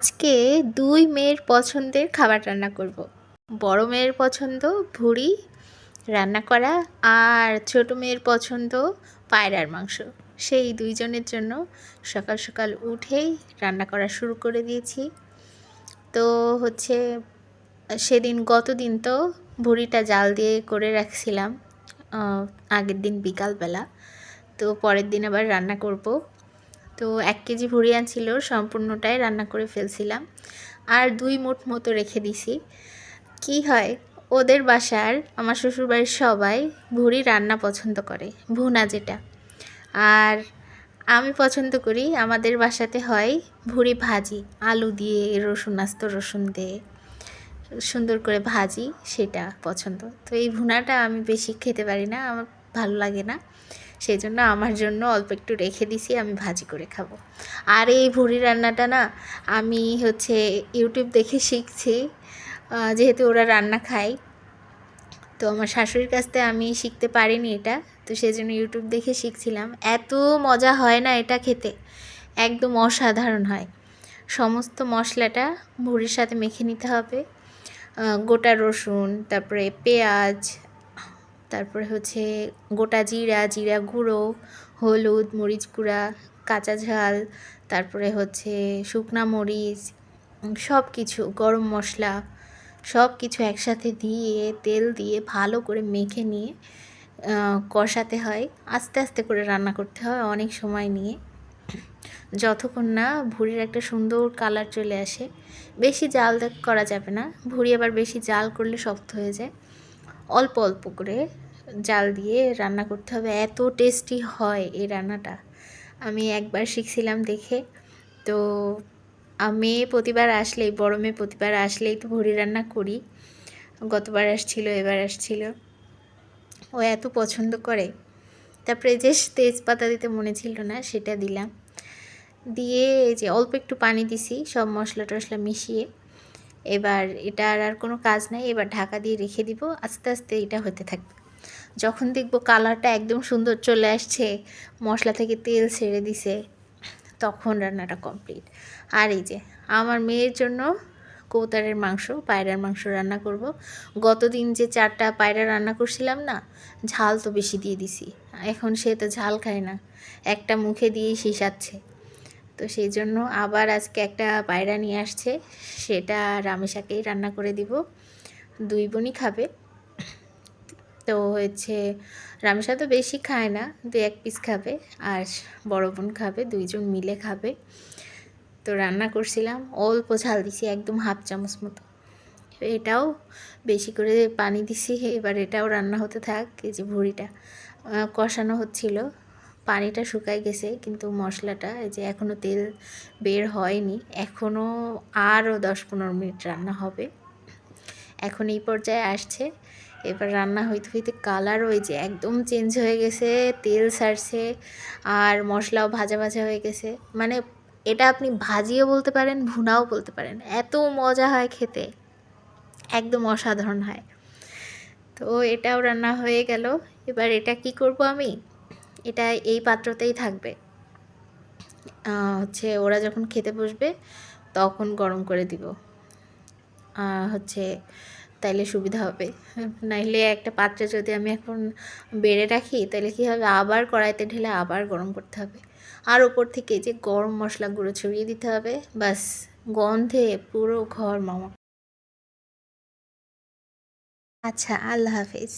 আজকে দুই মেয়ের পছন্দের খাবার রান্না করব। বড় মেয়ের পছন্দ ভুড়ি রান্না করা আর ছোট মেয়ের পছন্দ পায়রার মাংস। সেই দুইজনের জন্য সকাল সকাল উঠেই রান্না করা শুরু করে দিয়েছি। তো হচ্ছে সেদিন গত দিন তো ভুড়িটা জাল দিয়ে করে রাখছিলাম আগের দিন বিকালবেলা। তো পরের দিন আবার রান্না করব। তো এক কেজি ভুড়ি আনছিল সম্পূর্ণটাই রান্না করে ফেলছিলাম। আর দুই মুঠ মতো রেখে দিছি। কি হয়, ওদের বাসার, আমার শ্বশুরবাড়ির সবাই ভুড়ি রান্না পছন্দ করে, ভুনা যেটা। আর আমি পছন্দ করি, আমাদের বাসাতে হয় ভুড়ি ভাজি, আলু দিয়ে রসুন, আস্ত রসুন দিয়ে সুন্দর করে ভাজি, সেটা পছন্দ। তো এই ভুনাটা আমি বেশি খেতে পারি না, আমার ভালো লাগে না। সেই জন্য আমার জন্য অল্প একটু রেখে দিছি, আমি ভাজি করে খাব। আর এই ভুড়ি রান্নাটা না, আমি হচ্ছে ইউটিউব দেখে শিখছি যেহেতু ওরা রান্না খায়। তো আমার শাশুড়ির কাছ থেকে আমি শিখতে পারিনি এটা, তো সেই জন্য ইউটিউব দেখে শিখছিলাম। এত মজা হয় না এটা খেতে, একদম অসাধারণ হয়। সমস্ত মশলাটা ভুড়ির সাথে মেখে নিতে হবে। গোটা রসুন, তারপরে পেঁয়াজ তারপরে হচ্ছে গোটা জিরা জিরা গুঁড়ো, হলুদ, মরিচ গুঁড়া, কাঁচা ঝাল, তারপরে হচ্ছে শুকনা মরিচ সব কিছু গরম মশলা সব কিছু একসাথে দিয়ে, তেল দিয়ে ভালো করে মেখে নিয়ে কষাতে হয়। আস্তে আস্তে করে রান্না করতে হয়, অনেক সময় নিয়ে। যতক্ষণ না ভুড়ির একটা সুন্দর কালার চলে আসে, বেশি জাল করা যাবে না। ভুড়ি আবার বেশি জাল করলে শক্ত হয়ে যায়। অল্প অল্প করে জাল দিয়ে রান্না করতে হবে। এত টেস্টি হয় এই রান্নাটা। আমি একবার শিখছিলাম দেখে। তো মেয়ে প্রতিবার আসলেই, বড় মেয়ে প্রতিবার আসলেই তো ভুড়ি রান্না করি। গতবার আসছিল, এবার আসছিল। ও এত পছন্দ করে। তারপরে যে তেজপাতা দিতে মনে ছিল না, সেটা দিলাম। দিয়ে যে অল্প একটু পানি দিছি, সব মশলা টশলা মিশিয়ে। এবার এটা আর কোনো কাজ নাই, এবার ঢাকা দিয়ে রেখে দিব, আস্তে আস্তে এটা হতে থাকবে। যখন দেখব কালারটা একদম সুন্দর চলে আসছে, মশলা থেকে তেল ছেড়ে দিছে, তখন রান্নাটা কমপ্লিট আর এই যে, আমার মেয়ের জন্য কৌতারের মাংস, পায়রার মাংস রান্না করব। গত দিন যে চারটা পায়রা রান্না করছিলাম না, ঝাল তো বেশি দিয়ে দিছি। এখন সে তো ঝাল খায় না, একটা মুখে দিয়েই শিশাচ্ছে তো সেই জন্য আবার আজকে একটা পায়রা নিয়ে আসছে। সেটা রামেশাকেই রান্না করে দিব। দুই বোনই খাবে। তো হচ্ছে রামেশা তো বেশি খায় না দু এক পিস খাবে আর বড় বোন খাবে, দুইজন মিলে খাবে। তো রান্না করছিলাম, অল্প ঝাল দিছি, একদম হাফ চামচ মতো। এটাও বেশি করে পানি দিছি, এবার এটাও রান্না হতে থাক, এই যে ভুড়িটা কষানো হচ্ছিল। পানিটা শুকায় গেছে, কিন্তু মশলাটা, এই যে এখনও তেল বের হয়নি এখনও আরও দশ পনেরো মিনিট রান্না হবে। এখন এই পর্যায়ে আসছে, এবার রান্না হইতে হইতে কালার ওই যে একদম চেঞ্জ হয়ে গেছে, তেল সারছে আর মশলাও ভাজা ভাজা হয়ে গেছে। মানে এটা আপনি ভাজিও বলতে পারেন, ভুনাও বলতে পারেন, এত মজা হয় খেতে, একদম অসাধারণ হয়। তো এটাও রান্না হয়ে গেল, এবার এটা কি করব আমি? এটা এই পাত্রতেই থাকবে। হচ্ছে ওরা যখন খেতে বসবে, তখন গরম করে দিব। হচ্ছে তাইলে সুবিধা হবে। নাইলে একটা পাত্রে যদি আমি এখন বেড়ে রাখি তাহলে কী হবে? আবার কড়াইতে ঢেলে আবার গরম করতে হবে। আর ওপর থেকে যে গরম মশলা গুঁড়ো ছড়িয়ে দিতে হবে বাস গন্ধে পুরো ঘর মামা আচ্ছা আল্লাহ হাফিজ।